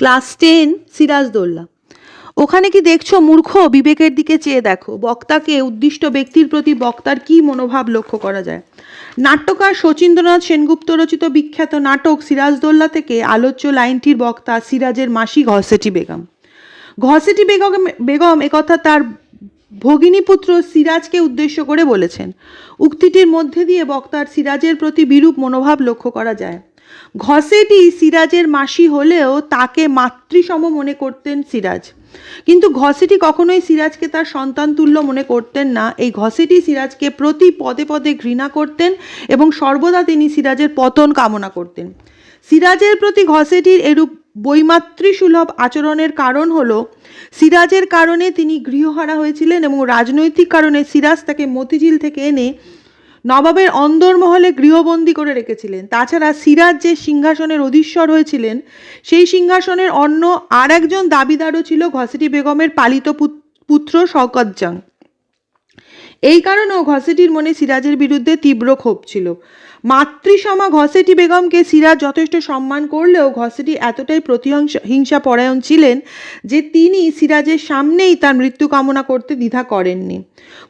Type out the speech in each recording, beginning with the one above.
Class ten Siraj-ud-Daulah ওখানে কি দেখছ মূর্খ বিবেকের দিকে চেয়ে দেখো? বক্তাকে, উদ্দিষ্ট ব্যক্তির প্রতি বক্তার কি মনোভাব লক্ষ্য করা যায়? নাট্যকার শচীন্দ্রনাথ সেনগুপ্ত রচিত বিখ্যাত নাটক সিরাজদৌল্লা থেকে আলোচ্য লাইনটির বক্তা সিরাজের মাসি ঘসেটি বেগম। ঘসেটি বেগম বেগম একথা তার ভগিনীপুত্র সিরাজকে উদ্দেশ্য করে বলেছেন। উক্তিটির মধ্যে দিয়ে বক্তার সিরাজের প্রতি বিরূপ মনোভাব লক্ষ্য করা যায়। ঘসেটি সিরাজের মাসি হলেও তাকে মাতৃসম মনে করতেন সিরাজ। কিন্তু ঘসেটি কখনোই সিরাজকে তার সন্তান তুল্য মনে করতেন না। এই ঘসেটি সিরাজকে প্রতি পদে পদে ঘৃণা করতেন এবং সর্বদা তিনি সিরাজের পতন কামনা করতেন। সিরাজের প্রতি ঘসেটির এরূপ বৈমাতৃসুলভ আচরণের কারণ হলো, সিরাজের কারণে তিনি গৃহহারা হয়েছিলেন এবং রাজনৈতিক কারণে সিরাজ তাকে মতিঝিল থেকে এনে নবাবের অন্দরমহলে গৃহবন্দী করে রেখেছিলেন। তাছাড়া সিরাজ যে সিংহাসনের অধীশ্বর হয়েছিলেন, সেই সিংহাসনের অন্য আর একজন দাবিদারও ছিল ঘসেটি বেগমের পালিত পুত- পুত্র শওকত এই কারণেও ঘসেটির মনে সিরাজের বিরুদ্ধে তীব্র ক্ষোভ ছিল। মাতৃসমা ঘসেটি বেগমকে সিরাজ যথেষ্ট সম্মান করলেও ঘসেটি এতটাই প্রতিহিংসা হিংসা পরায়ণ ছিলেন যে তিনি সিরাজের সামনেই তার মৃত্যু কামনা করতে দ্বিধা করেননি।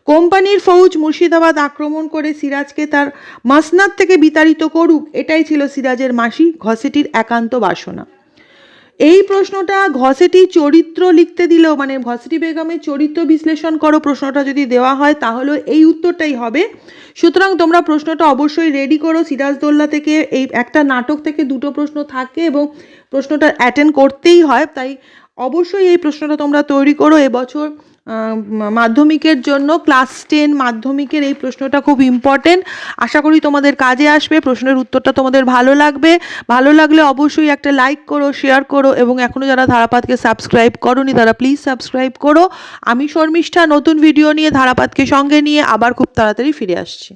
কোম্পানির ফৌজ মুর্শিদাবাদ আক্রমণ করে সিরাজকে তার মাসনাদ থেকে বিতাড়িত করুক, এটাই ছিল সিরাজের মাসি ঘসেটির একান্ত বাসনা। এই প্রশ্নটা ঘসেটি চরিত্র লিখতে দিলেও মানে ঘসেটি বেগমের চরিত্র বিশ্লেষণ করো প্রশ্নটা যদি দেওয়া হয়, তাহলে এই উত্তরটাই হবে। সুতরাং তোমরা প্রশ্নটা অবশ্যই রেডি করো, সিরাজদোল্লা থেকে এই একটা নাটক থেকে দুটো প্রশ্ন থাকে এবং প্রশ্নটা অ্যাটেন্ড করতেই হয়, তাই অবশ্যই এই প্রশ্নটা তোমরা তৈরি করো। এবছর মাধ্যমিকের জন্য ক্লাস টেন মাধ্যমিকের এই প্রশ্নটা খুব ইম্পর্টেন্ট আশা করি তোমাদের কাজে আসবে, প্রশ্নের উত্তরটা তোমাদের ভালো লাগবে। ভালো লাগলে অবশ্যই একটা লাইক করো শেয়ার করো এবং এখনও যারা ধারাপাতকে সাবস্ক্রাইব করোনি তারা প্লিজ সাবস্ক্রাইব করো। আমি শর্মিষ্ঠা, নতুন ভিডিও নিয়ে ধারাপাতকে সঙ্গে নিয়ে আবার খুব তাড়াতাড়ি ফিরে আসছি।